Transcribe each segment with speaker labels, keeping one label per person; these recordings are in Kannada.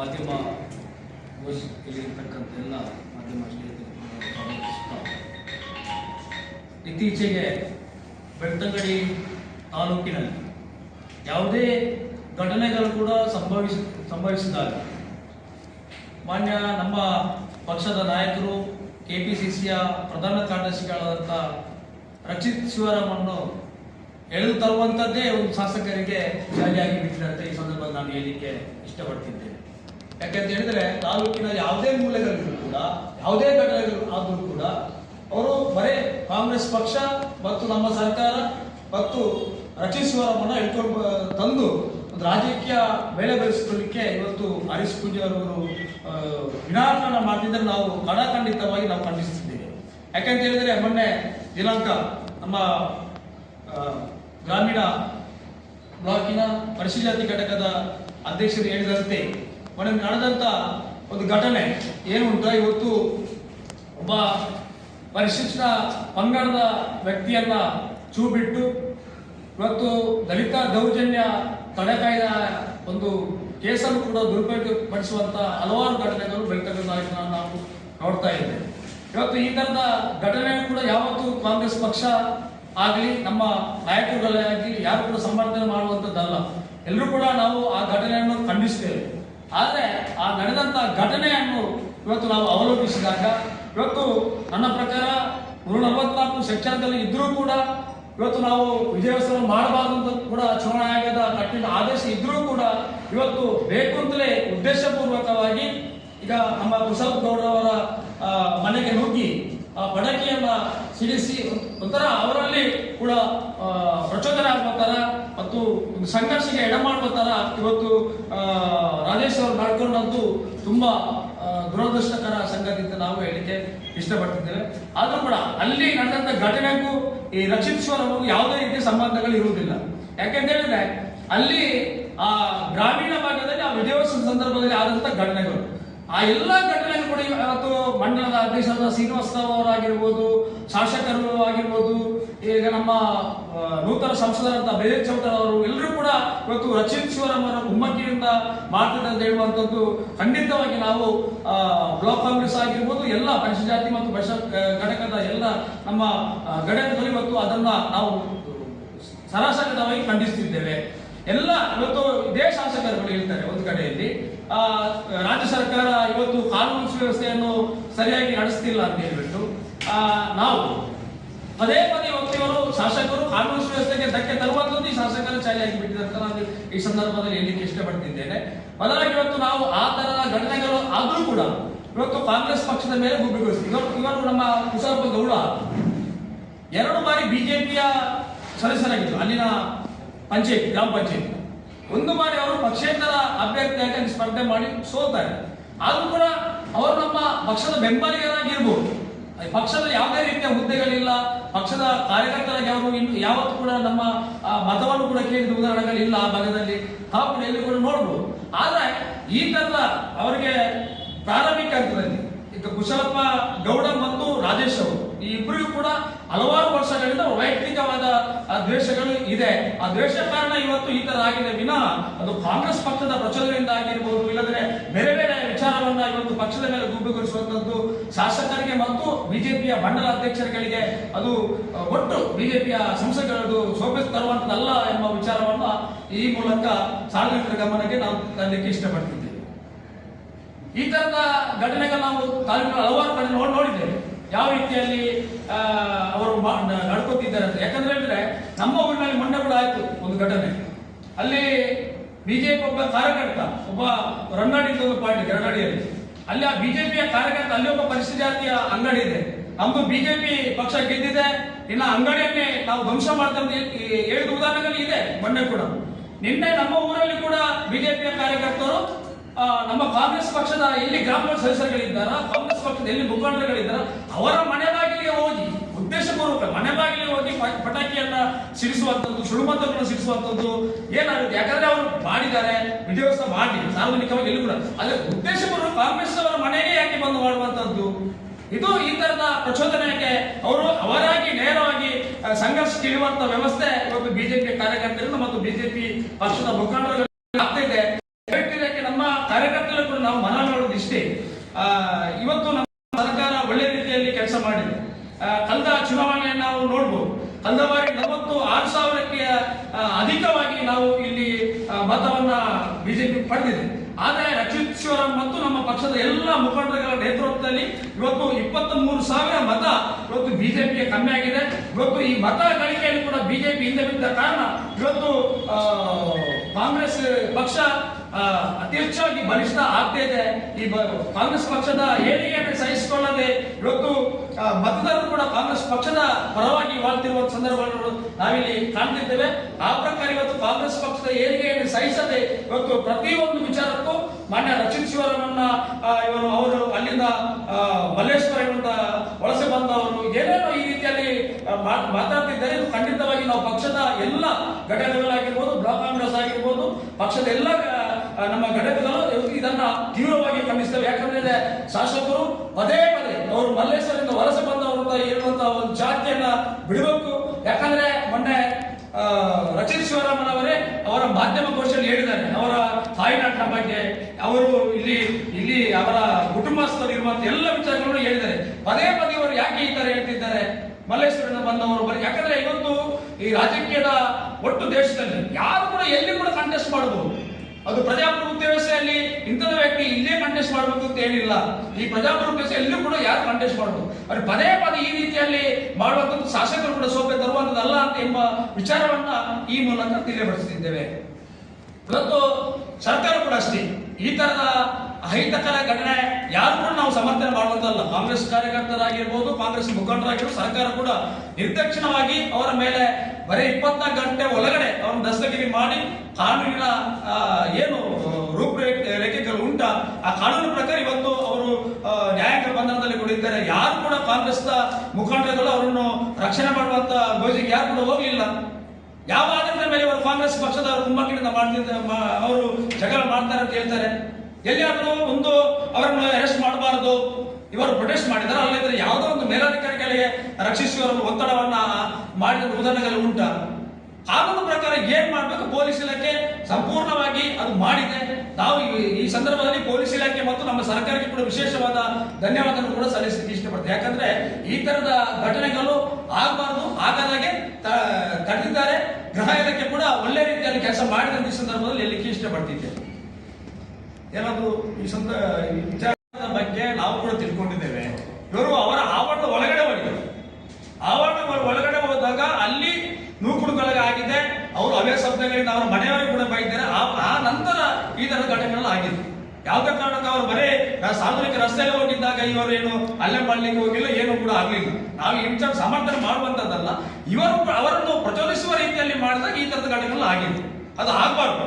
Speaker 1: ಮಾಧ್ಯಮ ಇಲ್ಲಿರ್ತಕ್ಕಂಥ ಎಲ್ಲ ಮಾಧ್ಯಮ ಇತ್ತೀಚೆಗೆ ಬೆಳ್ತಂಗಡಿ ತಾಲೂಕಿನಲ್ಲಿ ಯಾವುದೇ ಘಟನೆಗಳು ಕೂಡ ಸಂಭವಿಸ, ಸಂಭವಿಸಿದಾಗ ಮಾನ್ಯ ನಮ್ಮ ಪಕ್ಷದ ನಾಯಕರು ಕೆ ಪಿ ಸಿ ಸಿಯ ಪ್ರಧಾನ ಕಾರ್ಯದರ್ಶಿಗಳಾದಂಥ ರಚಿತ್ ಶಿವರಾಮನ್ನು ಎಳೆದು ತರುವಂಥದ್ದೇ ಒಂದು ಶಾಸಕರಿಗೆ ಜಾಲಿಯಾಗಿ ಬಿಟ್ಟಿದೆ ಅಂತ ಈ ಸಂದರ್ಭದಲ್ಲಿ ನಾನು ಹೇಳಲಿಕ್ಕೆ ಇಷ್ಟಪಡ್ತಿದ್ದೇನೆ. ಯಾಕಂತ ಹೇಳಿದ್ರೆ, ತಾಲೂಕಿನ ಯಾವುದೇ ಮೂಲೆಗಳಿದ್ರು ಕೂಡ, ಯಾವುದೇ ಘಟನೆಗಳು ಆದರೂ ಕೂಡ, ಅವರು ಬರೇ ಕಾಂಗ್ರೆಸ್ ಪಕ್ಷ ಮತ್ತು ನಮ್ಮ ಸರ್ಕಾರ ಮತ್ತು ರಚಿಸುವ ಮನ ಇಟ್ಕೊಂಡು ತಂದು ಒಂದು ರಾಜಕೀಯ ಬೆಳೆ ಬೆಳೆಸಿಕೊಳ್ಳಿಕ್ಕೆ ಇವತ್ತು ಹರೀಶ್ ಅವರು ವಿನಾಕಾರಣ ಮಾಡ್ತಿದ್ರೆ ನಾವು ಕಡಾಖಂಡಿತವಾಗಿ ನಾವು ಖಂಡಿಸುತ್ತಿದ್ದೇವೆ. ಯಾಕಂತ ಹೇಳಿದ್ರೆ, ಮೊನ್ನೆ ದಿನಾಂಕ ನಮ್ಮ ಗ್ರಾಮೀಣ ಬ್ಲಾಕಿನ ಪರಿಶೀಲನೆ ಘಟಕದ ಅಧ್ಯಕ್ಷರು ಹೇಳಿದಂತೆ ಮೊನ್ನೆ ನಡೆದಂತ ಒಂದು ಘಟನೆ ಏನು ಉಂಟ ಇವತ್ತು ಒಬ್ಬ ಪರಿಶಿಷ್ಟ ಪಂಗಡದ ವ್ಯಕ್ತಿಯನ್ನ ಚೂ ಬಿಟ್ಟು ಇವತ್ತು ದಲಿತ ದೌರ್ಜನ್ಯ ತಡೆ ಕಾಯ್ದ ಒಂದು ಕೇಸನ್ನು ಕೂಡ ದುರುಪಯೋಗ ಪಡಿಸುವಂತ ಹಲವಾರು ಘಟನೆಗಳು ಬೆಳ್ತಕ್ಕಂಥ ನಾವು ನೋಡ್ತಾ ಇದ್ದೇವೆ. ಇವತ್ತು ಈ ತರದ ಘಟನೆ ಕೂಡ ಯಾವತ್ತೂ ಕಾಂಗ್ರೆಸ್ ಪಕ್ಷ ಆಗಲಿ, ನಮ್ಮ ನಾಯಕರುಗಳೇ ಆಗಲಿ, ಯಾರು ಕೂಡ ಸಮರ್ಥನೆ ಮಾಡುವಂಥದ್ದಲ್ಲ. ಎಲ್ಲರೂ ಕೂಡ ನಾವು ಆ ಘಟನೆಯನ್ನು ಖಂಡಿಸ್ತೇವೆ. ಆದರೆ ಆ ನಡೆದಂತ ಘಟನೆಯನ್ನು ಇವತ್ತು ನಾವು ಅವಲೋಕಿಸಿದಾಗ ಇವತ್ತು ನನ್ನ ಪ್ರಕಾರ ನೂರ ನಲವತ್ನಾಲ್ಕು ಸೆಕ್ಷನ್ದಲ್ಲಿ ಇದ್ರೂ ಕೂಡ ಇವತ್ತು ನಾವು ವಿಜಯೋತ್ಸವ ಮಾಡಬಾರದು ಅಂತ ಕೂಡ ಚುನಾವಣಾ ಆಯೋಗದ ಕಠಿಣ ಆದೇಶ ಇದ್ರೂ ಕೂಡ ಇವತ್ತು ಬೇಕು ಅಂತಲೇ ಉದ್ದೇಶಪೂರ್ವಕವಾಗಿ ಈಗ ನಮ್ಮ ಕುಶಲ್ ಗೌಡ ಅವರ ಮನೆಗೆ ನುಗ್ಗಿ ಆ ಬಡಕಿಯನ್ನ ಸಿಡಿಸಿ, ಒಂಥರ ಅವರಲ್ಲಿ ಕೂಡ ಪ್ರಚೋದನೆ ಆಗುವ ತರ ಮತ್ತು ಸಂಘರ್ಷಕ್ಕೆ ಎಡ ಮಾಡುವ ತರ ಇವತ್ತು ರಾಜೇಶ್ ಅವರು ಮಾಡ್ಕೊಂಡಂತೂ ತುಂಬಾ ದುರದೃಷ್ಟಕರ ಸಂಗತಿ ಅಂತ ನಾವು ಹೇಳಿಕೆ ಇಷ್ಟಪಡ್ತಿದ್ದೇವೆ. ಆದರೂ ಕೂಡ ಅಲ್ಲಿ ನಡೆದಂತ ಘಟನೆಗೂ ಈ ರಕ್ಷಿತ್ ಅವರಿಗೂ ಯಾವುದೇ ರೀತಿಯ ಸಂಬಂಧಗಳು ಇರುವುದಿಲ್ಲ. ಯಾಕೆಂತ ಹೇಳಿದ್ರೆ, ಅಲ್ಲಿ ಆ ಗ್ರಾಮೀಣ ಭಾಗದಲ್ಲಿ, ಆ ವಿಜಯೋತ್ಸವ ಸಂದರ್ಭದಲ್ಲಿ ಆದಂತ ಘಟನೆಗಳು. ಆ ಎಲ್ಲ ಘಟನೆಗಳು ಕೂಡ ಇವತ್ತು ಮಂಡಲದ ಅಧ್ಯಕ್ಷರಾದ ಶ್ರೀನಿವಾಸರಾವ್ ಅವರಾಗಿರ್ಬೋದು, ಶಾಸಕರು ಆಗಿರ್ಬೋದು, ಈಗ ನಮ್ಮ ನೂತನ ಸಂಸದರಂತ ಬೇರೆ ಚೌಟರ್ ಅವರು, ಎಲ್ಲರೂ ಕೂಡ ಇವತ್ತು ರಚಿತ್ ಶಿವರಾಮರ ಅವರ ಕುಮ್ಮಕ್ಕಿನಿಂದ ಮಾಡ್ತಿದ್ದಾರೆ ಅಂತ ಹೇಳುವಂಥದ್ದು ಖಂಡಿತವಾಗಿ ನಾವು ಬ್ಲಾಕ್ ಕಾಂಗ್ರೆಸ್ ಆಗಿರ್ಬೋದು, ಎಲ್ಲ ಪಂಚಜಾತಿ ಜಾತಿ ಮತ್ತು ಬಸ ಘಟಕದ ಎಲ್ಲ ನಮ್ಮ ಘಟಕದಲ್ಲಿ ಇವತ್ತು ಅದನ್ನ ನಾವು ಸರಾಸರಿತವಾಗಿ ಖಂಡಿಸ್ತಿದ್ದೇವೆ. ಎಲ್ಲ ಇವತ್ತು ಇದೇ ಶಾಸಕರುಗಳು ಹೇಳ್ತಾರೆ ಒಂದು ಕಡೆಯಲ್ಲಿ ರಾಜ್ಯ ಸರ್ಕಾರ ಇವತ್ತು ಕಾನೂನು ಸುವ್ಯವಸ್ಥೆಯನ್ನು ಸರಿಯಾಗಿ ನಡೆಸ್ತಿಲ್ಲ ಅಂತ ಹೇಳ್ಬಿಟ್ಟು ನಾವು ಪದೇ ಪದೇ ಹೋಗ್ತಿವರು ಶಾಸಕರು ಕಾನೂನು ಸುವ್ಯವಸ್ಥೆಗೆ ಧಕ್ಕೆ ತರುವಂತ ಈ ಶಾಸಕರ ಚಾಲಿಯಾಗಿ ಅಂತ ನಾನು ಈ ಸಂದರ್ಭದಲ್ಲಿ ಹೇಳಲಿಕ್ಕೆ ಇಷ್ಟಪಡ್ತಿದ್ದೇನೆ. ಬದಲಾಗಿ ಇವತ್ತು ನಾವು ಆ ತರದ ಘಟನೆಗಳು ಆದರೂ ಕೂಡ ಇವತ್ತು ಕಾಂಗ್ರೆಸ್ ಪಕ್ಷದ ಮೇಲೆ ಗುಬ್ಬಿಗೊಳಿಸಿ ಇವತ್ತು ಇವರು ನಮ್ಮ ಕುಶಲಪ್ಪ ಗೌಡ. ಎರಡು ಬಾರಿ ಬಿಜೆಪಿಯ ಸದಸ್ಯರಾಗಿದ್ದರು ಅಲ್ಲಿನ ಪಂಚಾಯತ್, ಗ್ರಾಮ ಪಂಚಾಯತ್. ಒಂದು ಬಾರಿ ಅವರು ಪಕ್ಷೇತರ ಅಭ್ಯರ್ಥಿಯಾಗಿ ಸ್ಪರ್ಧೆ ಮಾಡಿ ಸೋತಾರೆ ಆದರೂ ಕೂಡ ಅವರು ನಮ್ಮ ಪಕ್ಷದ ಬೆಂಬಲಿಗರಾಗಿರ್ಬೋದು. ಪಕ್ಷದ ಯಾವುದೇ ರೀತಿಯ ಹುದ್ದೆಗಳಿಲ್ಲ. ಪಕ್ಷದ ಕಾರ್ಯಕರ್ತರಾಗಿ ಅವರು ಇನ್ನು ಯಾವತ್ತು ಕೂಡ ನಮ್ಮ ಮತವನ್ನು ಕೂಡ ಕೇಳಿದ ಉದಾಹರಣೆಗಳಿಲ್ಲ ಆ ಭಾಗದಲ್ಲಿ. ತಾವು ಎಲ್ಲಿ ಕೂಡ ನೋಡ್ಬೋದು. ಆದ್ರೆ ಈ ತರದ ಅವರಿಗೆ ಪ್ರಾರಂಭಿಕ ಹಂತದಲ್ಲಿ, ಈಗ ಕುಶಲಪ್ಪ ಗೌಡ ಮತ್ತು ರಾಜೇಶ್ ಅವರು ಈ ಇಬ್ಬರಿಗೂ ಕೂಡ ಹಲವಾರು ವರ್ಷಗಳಿಂದ ವೈಯಕ್ತಿಕವಾದ ದ್ವೇಷಗಳು ಇದೆ. ಆ ದ್ವೇಷ ಕಾರಣ ಇವತ್ತು ಈ ತರ ಆಗಿದೆ ವಿನಃ ಅದು ಕಾಂಗ್ರೆಸ್ ಪಕ್ಷದ ಪ್ರಚೋದನೆಯಿಂದ ಆಗಿರ್ಬೋದು ಇಲ್ಲದ್ರೆ ಬೇರೆ ಬೇರೆ ವಿಚಾರವನ್ನ ಇವತ್ತು ಪಕ್ಷದ ಮೇಲೆ ಗುಬ್ಬಿಗೊಳಿಸುವಂತದ್ದು ಶಾಸಕರಿಗೆ ಮತ್ತು ಬಿಜೆಪಿಯ ಮಂಡಲ ಅಧ್ಯಕ್ಷರುಗಳಿಗೆ ಅದು ಒಟ್ಟು ಬಿಜೆಪಿಯ ಸಂಸದರು ಶೋಭೆ ತರುವಂತದ್ದಲ್ಲ ಎಂಬ ವಿಚಾರವನ್ನ ಈ ಮೂಲಕ ಸಾರ್ವಜನಿಕರ ಗಮನಕ್ಕೆ ನಾವು ತರಲಿಕ್ಕೆ ಇಷ್ಟಪಡ್ತಿದ್ದೇವೆ. ಈ ತರದ ಘಟನೆಗಳು ನಾವು ತಾಲೂಕಿನ ಹಲವಾರು ಕಡೆ ನೋಡಿ ನೋಡಿದ್ದೇವೆ. ಯಾವ ರೀತಿಯಲ್ಲಿ ಅವರು ನಡ್ಕೋತಿದ್ದಾರೆ ಅಂತ ಯಾಕಂದ್ರೆ ಹೇಳಿದ್ರೆ, ನಮ್ಮ ಊರಿನಲ್ಲಿ ಮೊನ್ನೆ ಕೂಡ ಆಯ್ತು ಒಂದು ಘಟನೆ. ಅಲ್ಲಿ ಬಿಜೆಪಿ ಒಬ್ಬ ಕಾರ್ಯಕರ್ತ, ಒಬ್ಬ ರನ್ನಾಡಿ ಒಂದು ಪಾರ್ಟಿ ರನ್ನಾಡಿಯಲ್ಲಿ ಅಲ್ಲಿ ಆ ಬಿಜೆಪಿಯ ಕಾರ್ಯಕರ್ತ, ಅಲ್ಲಿ ಒಬ್ಬ ಪರಿಶಿಷ್ಟ ಜಾತಿಯ ಅಂಗಡಿ ಇದೆ. ನಮ್ದು ಬಿಜೆಪಿ ಪಕ್ಷ ಗೆದ್ದಿದೆ. ಇನ್ನ ಅಂಗಡಿಯನ್ನೇ ನಾವು ಧ್ವಂಸ ಮಾಡ್ತಂತ ಹೇಳಿದ ಉದಾಹರಣೆಗಳು ಇದೆ ಮೊನ್ನೆ ಕೂಡ. ನಿನ್ನೆ ನಮ್ಮ ಊರಲ್ಲಿ ಕೂಡ ಬಿಜೆಪಿಯ ಕಾರ್ಯಕರ್ತರು ನಮ್ಮ ಕಾಂಗ್ರೆಸ್ ಪಕ್ಷದ ಎಲ್ಲಿ ಗ್ರಾಮ ಸದಸ್ಯರುಗಳಿದ್ದಾರ, ಕಾಂಗ್ರೆಸ್ ಪಕ್ಷದ ಎಲ್ಲಿ ಮುಖಂಡರುಗಳಿದ್ದಾರ, ಅವರ ಮನೆ ಬಾಗಿಲಿಗೆ ಹೋಗಿ, ಉದ್ದೇಶಪೂರ್ವಕ ಮನೆ ಬಾಗಿಲಿಗೆ ಹೋಗಿ ಪಟಾಕಿಯನ್ನ ಸಿಡಿಸುವಂತದ್ದು ಸುಳುಮತಗಳನ್ನು ಸಿಡಿಸುವಂತದ್ದು ಏನಾಗುತ್ತೆ? ಯಾಕಂದ್ರೆ ಅವರು ಮಾಡಿದ್ದಾರೆ ವಿದ್ಯಾಭ್ಯಾಸ ಮಾಡಿ ಸಾರ್ವಜನಿಕವಾಗಿ ಎಲ್ಲಿ ಕೂಡ. ಅದೇ ಉದ್ದೇಶಪೂರ್ವಕ ಕಾಂಗ್ರೆಸ್ ಅವರ ಮನೆಗೆ ಯಾಕೆ ಬಂದು ಮಾಡುವಂತದ್ದು? ಇದು ಈ ತರದ ಪ್ರಚೋದನೆಗೆ ಅವರು ಅವರಾಗಿ ನೇರವಾಗಿ ಸಂಘರ್ಷಕ್ಕೆ ಇಳುವಂತ ವ್ಯವಸ್ಥೆ ಇವತ್ತು ಬಿಜೆಪಿ ಕಾರ್ಯಕರ್ತರಿಂದ ಮತ್ತು ಬಿಜೆಪಿ ಪಕ್ಷದ ಮುಖಂಡರು ಆಗ್ತಾ ಇದೆ ಇದಕ್ಕೆ ನಮ್ಮ ಕಾರ್ಯಕರ್ತರು ಕೂಡ ನಾವು ಮನ ಮಾಡೋದು ಇಷ್ಟೇ ಆ, ಇವತ್ತು ನಮ್ಮ ಸರ್ಕಾರ ಒಳ್ಳೆ ರೀತಿಯಲ್ಲಿ ಕೆಲಸ ಮಾಡಿದೆ. ಕಳೆದ ಚುನಾವಣೆಯನ್ನು ನಾವು ನೋಡ್ಬೋದು. ಕಳೆದ ಬಾರಿ ನಲವತ್ತು ಆರು ಸಾವಿರಕ್ಕೆ ಅಧಿಕವಾಗಿ ನಾವು ಇಲ್ಲಿ ಮತವನ್ನ ಬಿಜೆಪಿ ಪಡೆದಿದೆ. ಆದರೆ ರಚಿತ್ ಶಿವರಾಮ್ ಮತ್ತು ನಮ್ಮ ಪಕ್ಷದ ಎಲ್ಲ ಮುಖಂಡರುಗಳ ನೇತೃತ್ವದಲ್ಲಿ ಇವತ್ತು ಇಪ್ಪತ್ತ್ ಮೂರು ಸಾವಿರ ಮತ ಇವತ್ತು ಬಿಜೆಪಿಗೆ ಕಮ್ಮಿ ಆಗಿದೆ. ಇವತ್ತು ಈ ಮತ ಗಳಿಕೆಯಲ್ಲಿ ಕೂಡ ಬಿಜೆಪಿ ಹಿಂದೆ ಬಿದ್ದ ಕಾರಣ ಇವತ್ತು ಕಾಂಗ್ರೆಸ್ ಪಕ್ಷ ಅತಿ ಹೆಚ್ಚಾಗಿ ಬಲಿಷ್ಠ ಆಗ್ತಾ ಇದೆ. ಈ ಕಾಂಗ್ರೆಸ್ ಪಕ್ಷದ ಏಳಿಗೆಯನ್ನು ಸಹಿಸಿಕೊಳ್ಳದೆ ಇವತ್ತು ಮತದಾರರು ಕೂಡ ಕಾಂಗ್ರೆಸ್ ಪಕ್ಷದ ಪರವಾಗಿ ವಾಳ್ತಿರುವ ಸಂದರ್ಭಗಳನ್ನು ನಾವಿಲ್ಲಿ ಕಾಣ್ತಿದ್ದೇವೆ. ಆ ಪ್ರಕಾರ ಇವತ್ತು ಕಾಂಗ್ರೆಸ್ ಪಕ್ಷದ ಏಳಿಗೆಯನ್ನು ಸಹಿಸದೆ ಇವತ್ತು ಪ್ರತಿಯೊಂದು ವಿಚಾರಕ್ಕೂ ಮಾನ್ಯ ರಚಿತ್ ಶಿವರನ್ನ ಇವರು ಅವರು ಅಲ್ಲಿಂದ ಮಲ್ಲೇಶ್ವರ ವಲಸೆ ಬಂದವರು ಏನೇನೋ ಈ ರೀತಿಯಲ್ಲಿ ಮಾತಾಡ್ತಿದ್ದಾರೆ. ಇದು ಖಂಡಿತವಾಗಿ ನಾವು ಪಕ್ಷದ ಎಲ್ಲ ಘಟಕಗಳಾಗಿರ್ಬೋದು, ಬ್ಲಾಕ್ ಕಾಂಗ್ರೆಸ್ ಆಗಿರ್ಬೋದು, ಪಕ್ಷದ ಎಲ್ಲ ನಮ್ಮ ಘಟಕಗಳು ಇದನ್ನ ತೀವ್ರವಾಗಿ ಖಂಡಿಸ್ತವೆ ಯಾಕಂದ್ರೆ ಶಾಸಕರು ಪದೇ ಪದೇ ಅವರು ಮಲ್ಲೇಶ್ವರದಿಂದ ವಲಸೆ ಬಂದವರು ಅಂತ ಹೇಳುವಂತ ಒಂದು ಜಾತಿಯನ್ನ ಬಿಡಬೇಕು. ಯಾಕಂದ್ರೆ ಮೊನ್ನೆ ರಚಿತ್ ಶಿವರಾಮನವರೇ ಅವರ ಮಾಧ್ಯಮ ಘೋಷಣೆ ಹೇಳಿದ್ದಾರೆ. ಅವರ ತಾಯಿನಾಡಿನ ಬಗ್ಗೆ ಅವರು ಇಲ್ಲಿ ಇಲ್ಲಿ ಅವರ ಕುಟುಂಬಸ್ಥರು ಇರುವಂತ ಎಲ್ಲ ವಿಚಾರಗಳನ್ನು ಹೇಳಿದ್ದಾರೆ. ಪದೇ ಪದೇ ಅವರು ಯಾಕೆ ಈ ತರ ಹೇಳ್ತಿದ್ದಾರೆ? ಮಲ್ಲೇಶ್ವರನ ಬಂದವರು ಬರೀ ಯಾಕಂದ್ರೆ ಇವತ್ತು ಈ ರಾಜಕೀಯದ ಒಟ್ಟು ದೇಶದಲ್ಲಿ ಯಾರು ಕೂಡ ಎಲ್ಲಿ ಕೂಡ ಕಂಟೆಸ್ಟ್ ಮಾಡಬಹುದು. ಅದು ಪ್ರಜಾಪ್ರಭುತ್ವ ವ್ಯವಸ್ಥೆಯಲ್ಲಿ ಇಂಥದ ವ್ಯಕ್ತಿ ಇಲ್ಲೇ ಕಂಟೆಸ್ಟ್ ಮಾಡಬೇಕು ಅಂತ ಏನಿಲ್ಲ. ಈ ಪ್ರಜಾಪ್ರಭುತ್ವ ವ್ಯವಸ್ಥೆ ಎಲ್ಲೂ ಕೂಡ ಯಾರು ಕಂಟೆಸ್ಟ್ ಮಾಡಬಹುದು ಆದರೆ ಪದೇ ಪದೇ ಈ ರೀತಿಯಲ್ಲಿ ಮಾಡುವಂಥದ್ದು ಶಾಸಕರು ಕೂಡ ಸೋಪೆ ತರುವಂಥದ್ದಲ್ಲ ಅಂತ ಎಂಬ ವಿಚಾರವನ್ನ ಈ ಮೂಲಕ ತಿಳಿಯಪಡಿಸುತ್ತಿದ್ದೇವೆ ಇವತ್ತು ಸರ್ಕಾರ ಕೂಡ ಅಷ್ಟೇ. ಈ ತರದ ಅಹಿತಕರ ಘಟನೆ ಯಾರು ಕೂಡ ನಾವು ಸಮರ್ಥನೆ ಮಾಡುವಂತಲ್ಲ ಕಾಂಗ್ರೆಸ್ ಕಾರ್ಯಕರ್ತರಾಗಿರ್ಬೋದು, ಕಾಂಗ್ರೆಸ್ ಮುಖಂಡರಾಗಿರ್ಬೋದು, ಸರ್ಕಾರ ಕೂಡ ನಿರ್ದಕ್ಷಿಣವಾಗಿ ಅವರ ಮೇಲೆ ಬರೀ ಇಪ್ಪತ್ನಾಲ್ಕು ಗಂಟೆ ಒಳಗಡೆ ಅವ್ರನ್ನ ದಸ್ತಗಿರಿ ಮಾಡಿ ಕಾನೂನಿನ ಏನು ರೂಪರೇಖೆ, ರೇಖೆಗಳು ಉಂಟ, ಆ ಕಾನೂನು ಪ್ರಕಾರ ಇವತ್ತು ಅವರು ನ್ಯಾಯಾಂಗ ಬಂಧನದಲ್ಲಿ ಕೊಡಿದ್ದಾರೆ ಯಾರು ಕೂಡ ಕಾಂಗ್ರೆಸ್ನ ಮುಖಂಡರುಗಳು ಅವರನ್ನು ರಕ್ಷಣೆ ಮಾಡುವಂತ ಗೋಜಿಗೆ ಯಾರು ಕೂಡ ಹೋಗಲಿಲ್ಲ. ಯಾವ ಆಧಾರದ ಮೇಲೆ ಇವರು ಕಾಂಗ್ರೆಸ್ ಪಕ್ಷದವರು ಕುಮ್ಮಕ್ಕಿನಿಂದ ಮಾಡ್ತಿದ್ದ ಅವರು ಜಗಳ ಮಾಡ್ತಾರೆ ಅಂತ ಹೇಳ್ತಾರೆ. ಎಲ್ಲಿಯಾದ್ರೂ ಒಂದು ಅವರನ್ನು ಅರೆಸ್ಟ್ ಮಾಡಬಾರದು. ಇವರು ಪ್ರೊಟೆಸ್ಟ್ ಮಾಡಿದ್ದಾರೆ. ಅಲ್ಲಿದ್ರೆ ಯಾವುದೋ ಒಂದು ಮೇಲಾಧಿಕಾರಿಗಳಿಗೆ ರಕ್ಷಿಸುವ ಒತ್ತಡವನ್ನ ಮಾಡಿದ ಉದಾಹರಣೆಗಳು ಉಂಟ. ಕಾನೂನು ಪ್ರಕಾರ ಏನ್ ಮಾಡಬೇಕು ಪೊಲೀಸ್ ಇಲಾಖೆ ಸಂಪೂರ್ಣವಾಗಿ ಅದು ಮಾಡಿದೆ. ನಾವು ಈ- ಸಂದರ್ಭದಲ್ಲಿ ಪೊಲೀಸ್ ಇಲಾಖೆ ಮತ್ತು ನಮ್ಮ ಸರ್ಕಾರಕ್ಕೆ ಕೂಡ ವಿಶೇಷವಾದ ಧನ್ಯವಾದವನ್ನು ಕೂಡ ಸಲ್ಲಿಸಲಿಕ್ಕೆ ಇಷ್ಟಪಡ್ತೇವೆ ಯಾಕಂದ್ರೆ ಈ ತರದ ಘಟನೆಗಳು ಆಗಬಾರದು. ಆಗದಾಗೆ ತಡೆದಿದ್ದಾರೆ. ಗೃಹ ಇಲಾಖೆ ಕೂಡ ಒಳ್ಳೆ ರೀತಿಯಲ್ಲಿ ಕೆಲಸ ಮಾಡಿದ ಈ ಸಂದರ್ಭದಲ್ಲಿ ಹೇಳಲಿಕ್ಕೆ ಇಷ್ಟಪಡ್ತಿದ್ದೆ. ಏನಾದ್ರು ಈ ಸಂದ ವಿಚಾರದ ಬಗ್ಗೆ ನಾವು ಕೂಡ ತಿಳ್ಕೊಂಡಿದ್ದೇವೆ. ಇವರು ಅವರ ಆವರಣದ ಒಳಗಡೆ ಹೋಗಿದ್ದಾರೆ ಆವರಣ ಒಳಗಡೆ ಹೋದಾಗ ಅಲ್ಲಿ ನೂಕುಡುಗೊಳಗೆ ಆಗಿದೆ ಅವರು ಅವೇ ಶಬ್ದಗಳಿಂದ ಅವರ ಮನೆಯವರಿಗೆ ಕೂಡ ಬೈದ್ದಾರೆ ಆ ನಂತರ ಈ ತರದ ಘಟನೆಗಳು ಆಗಿದೆ ಯಾವುದೇ ಕಾರಣಕ್ಕೆ ಅವರು ಬರೇ ಸಾಮೂಹಿಕ ರಸ್ತೆಯಲ್ಲಿ ಹೋಗಿದ್ದಾಗ ಇವರು ಏನು ಅಲ್ಲೇ ಮಾಡ್ಲಿಕ್ಕೆ ಹೋಗಿಲ್ಲ, ಏನು ಕೂಡ ಆಗಲಿಲ್ಲ. ನಾವು ಇಂಚ ಸಮರ್ಥನೆ ಮಾಡುವಂತದ್ದಲ್ಲ ಇವರು ಅವರನ್ನು ಪ್ರಚೋದಿಸುವ ರೀತಿಯಲ್ಲಿ ಮಾಡಿದಾಗ ಈ ತರದ ಘಟನೆಗಳು ಆಗಿದೆ ಅದು ಆಗಬಾರ್ದು.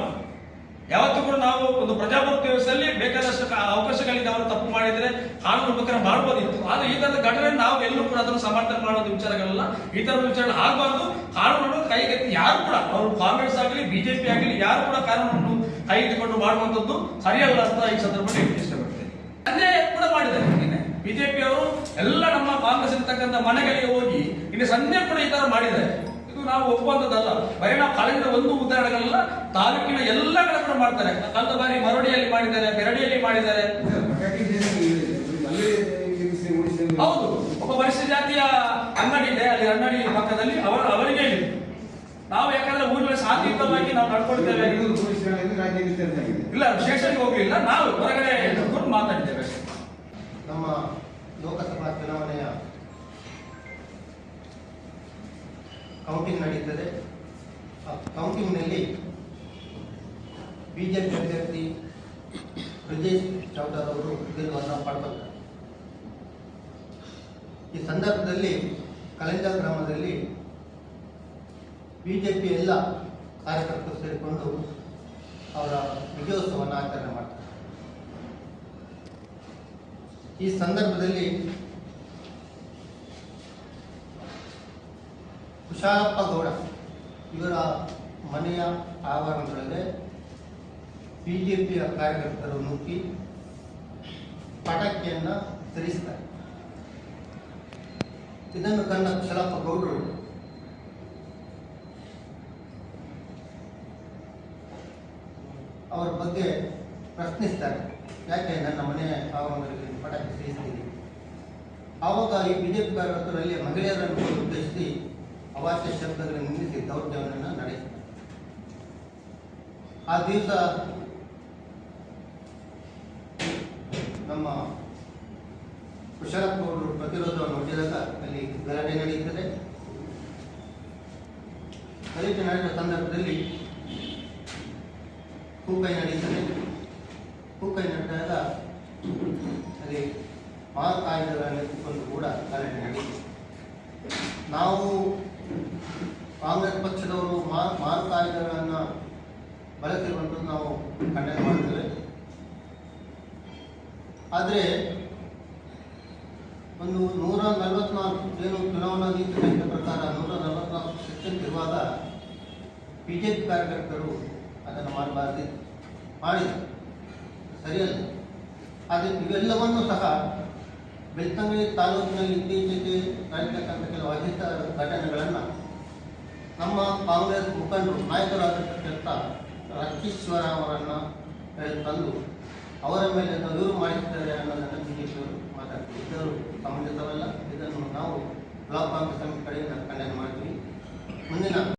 Speaker 1: ಯಾವತ್ತೂ ಕೂಡ ನಾವು ಒಂದು ಪ್ರಜಾಪ್ರಭುತ್ವ ವ್ಯವಸ್ಥೆಯಲ್ಲಿ ಬೇಕಾದಷ್ಟು ಅವಕಾಶಗಳಿಂದ, ಅವರು ತಪ್ಪು ಮಾಡಿದ್ರೆ ಕಾನೂನು ಪ್ರಕಾರ ಮಾಡಬಹುದಿತ್ತು ಆದ್ರೆ ಈ ತರದ ಘಟನೆ ನಾವು ಎಲ್ಲೂ ಕೂಡ ಅದನ್ನು ಸಮರ್ಥನೆ ಮಾಡೋದು ವಿಚಾರಗಳಲ್ಲ. ಈ ತರದ ವಿಚಾರಗಳು ಆಗಬಾರ್ದು. ಕಾನೂನನ್ನು ಕೈಗೆತ್ತಿ ಯಾರು ಕೂಡ, ಅವರು ಕಾಂಗ್ರೆಸ್ ಆಗಲಿ, ಬಿಜೆಪಿ ಆಗಲಿ, ಯಾರು ಕೂಡ ಕಾನೂನನ್ನು ಇಟ್ಟುಕೊಂಡು ಮಾಡುವಂತದ್ದು ಸರಿಯಲ್ಲ ಅಂತ ಈ ಸಂದರ್ಭದಲ್ಲಿ ಇಷ್ಟಪಡ್ತೇನೆ. ಅದೇ ಕೂಡ ಮಾಡಿದ್ದಾರೆ ಬಿಜೆಪಿ ಅವರು ಎಲ್ಲ ನಮ್ಮ ಕಾಂಗ್ರೆಸ್ ಇರ್ತಕ್ಕಂಥ ಮನೆಗಳಿಗೆ ಹೋಗಿ ಇನ್ನು ಸಂಜೆ ಕೂಡ ಈ ತರ ಮಾಡಿದ್ದಾರೆ. ಇದು ನಾವು ಒಪ್ಪುವಂತದ್ದಲ್ಲ ಬರೀ ನಾವು ಕಳೆದ ಒಂದು ಉದಾಹರಣೆಗಳೆಲ್ಲ ತಾಲೂಕಿನ ಎಲ್ಲ ಕಡೆ ಕೂಡ ಮಾಡ್ತಾರೆ. ಕಳೆದ ಬಾರಿ ಮರಡಿಯಲ್ಲಿ ಮಾಡಿದ್ದಾರೆ ಬೆರಡಿಯಲ್ಲಿ ಮಾಡಿದ್ದಾರೆ. ಹೌದು. ಒಬ್ಬ ಪರಿಶಿಷ್ಟ ಜಾತಿಯ ಅಂಗಡಿ ಇದೆ, ಅಲ್ಲಿ ಅಂಗಡಿ ಪಕ್ಕದಲ್ಲಿ ಅವರ ಅವರಿಗೆ ಇದೆ. ನಾವು ಯಾಕಂದ್ರೆ ಊರಿನ ಶಾಂತಿಯುತವಾಗಿ ನಾವು ನಡ್ಕೊಳ್ತೇವೆ. ಇಲ್ಲ ಸ್ಟೇಷನ್ಗೆ ಹೋಗ್ಲಿಲ್ಲ. ನಾವು ಹೊರಗಡೆ ಕೂತ್ಕೊಂಡು ಮಾತಾಡಿದ್ದೇವೆ.
Speaker 2: ನಮ್ಮ ಲೋಕಸಭಾ ಚುನಾವಣೆಯ ಕೌಂಟಿಂಗ್ ನಡೀತದೆ. ಆ ಕೌಂಟಿಂಗ್ನಲ್ಲಿ ಬಿಜೆಪಿ ಅಭ್ಯರ್ಥಿ ಬ್ರಿಜೇಶ್ ಚೌಧರ್ ಅವರು ಗೆಲುವನ್ನು ಪಡ್ಕೊಳ್ತಾರೆ ಈ ಸಂದರ್ಭದಲ್ಲಿ ಕಲೆಂಜಲ್ ಗ್ರಾಮದಲ್ಲಿ ಬಿಜೆಪಿ ಎಲ್ಲ ಕಾರ್ಯಕರ್ತರು ಸೇರಿಕೊಂಡು ಅವರ ವಿಜಯೋತ್ಸವವನ್ನು ಆಚರಣೆ ಮಾಡ್ತಾರೆ. ಈ ಸಂದರ್ಭದಲ್ಲಿ ಕುಶಾಲಪ್ಪ ಗೌಡ ಇವರ ಮನೆಯ ಆವರಣದೊಳಗೆ ಬಿಜೆಪಿಯ ಕಾರ್ಯಕರ್ತರು ನುಗ್ಗಿ ಪಟಾಕಿಯನ್ನು ಸಿಡಿಸ್ತಾರೆ. ಇದನ್ನು ಕಂಡ ಕುಶಾಲಪ್ಪ ಗೌಡರು. ಅವರ ಬಗ್ಗೆ ಪ್ರಶ್ನಿಸ್ತಾರೆ. ಯಾಕೆ ನನ್ನ ಮನೆ ಆವರಣದಲ್ಲಿ ಪಟಾಕಿ ಸೇರಿಸ್ತೀನಿ ಆವಾಗ ಈ ಬಿಜೆಪಿ ಕಾರ್ಯಕರ್ತರಲ್ಲಿ ಮಹಿಳೆಯರನ್ನು ಉದ್ದೇಶಿಸಿ ಅವಾಚ್ಯ ಶಬ್ದಗಳನ್ನು ನಿಲ್ಲಿಸಿ ದೌರ್ಜನ್ಯವನ್ನು ನಡೆಸಿದ್ದಾರೆ ಆ ದಿವಸ ನಮ್ಮ ಕುಶಲಪ್ಪ ಅವರು ಪ್ರತಿರೋಧವನ್ನು ಒಡ್ಡಿದಾಗ ಅಲ್ಲಿ ಗಲಾಟೆ ನಡೆಯುತ್ತದೆ. ಗಲಾಟೆ ನಡೆದ ಸಂದರ್ಭದಲ್ಲಿ ಹೂಕೈ ನಡೆಯುತ್ತದೆ. ಹೂಕೈ ನಡೆದಾಗ ಅಲ್ಲಿ ಮಾರ್ಕ್ ಆಯುಧಗಳನ್ನು ಕೂಡ ಗಲಾಟೆ ನಡೆಯಿತು ನಾವು ಕಾಂಗ್ರೆಸ್ ಪಕ್ಷದವರು ಮಾರು ಕಾಯ್ದೆಗಳನ್ನು ಬಳಸಿರುವಂಥದ್ದು ನಾವು ಖಂಡನೆ ಮಾಡ್ತೇವೆ ಆದರೆ ಒಂದು ನೂರ ನಲವತ್ನಾಲ್ಕು ಏನು ಚುನಾವಣಾ ನೀತಿ ಸಂಹಿತೆ ಪ್ರಕಾರ ನೂರ ನಲವತ್ನಾಲ್ಕು ಸೆಕ್ಷನ್ ಇರುವಾಗ ಬಿ ಜೆ ಪಿ ಕಾರ್ಯಕರ್ತರು ಅದನ್ನು ಮಾಡಬಾರ್ದು. ಮಾಡಿದರು. ಸರಿಯಲ್ಲ. ಆದರೆ ಇವೆಲ್ಲವನ್ನೂ ಸಹ ಬೆಳ್ತಂಗಡಿ ತಾಲೂಕಿನಲ್ಲಿ ಇತ್ತೀಚೆಗೆ ನಡೆಯತಕ್ಕಂಥ ಕೆಲವು ಅಹಿತ ಘಟನೆಗಳನ್ನು ನಮ್ಮ ಕಾಂಗ್ರೆಸ್ ಮುಖಂಡರು ನಾಯಕರಾಗಿರ್ತಕ್ಕಂಥ ರಕ್ಷೀಶ್ವರ ಅವರನ್ನು ತಂದು ಅವರ ಮೇಲೆ ದೂರು ಮಾಡಿದ್ದಾರೆ ಅನ್ನೋದನ್ನು ಬಿಜೆಪಿಯವರು ಮಾತಾಡ್ತೀವಿ ಸಂಬಂಧಿತವಲ್ಲ ಇದನ್ನು ನಾವು ಬ್ಲಾಕ್ ಕಾಂಗ್ರೆಸ್ ಸಮಿತಿ ಕಡೆಯಿಂದ ಖಂಡನೆ ಮಾಡ್ತೀವಿ. ಮುಂದಿನ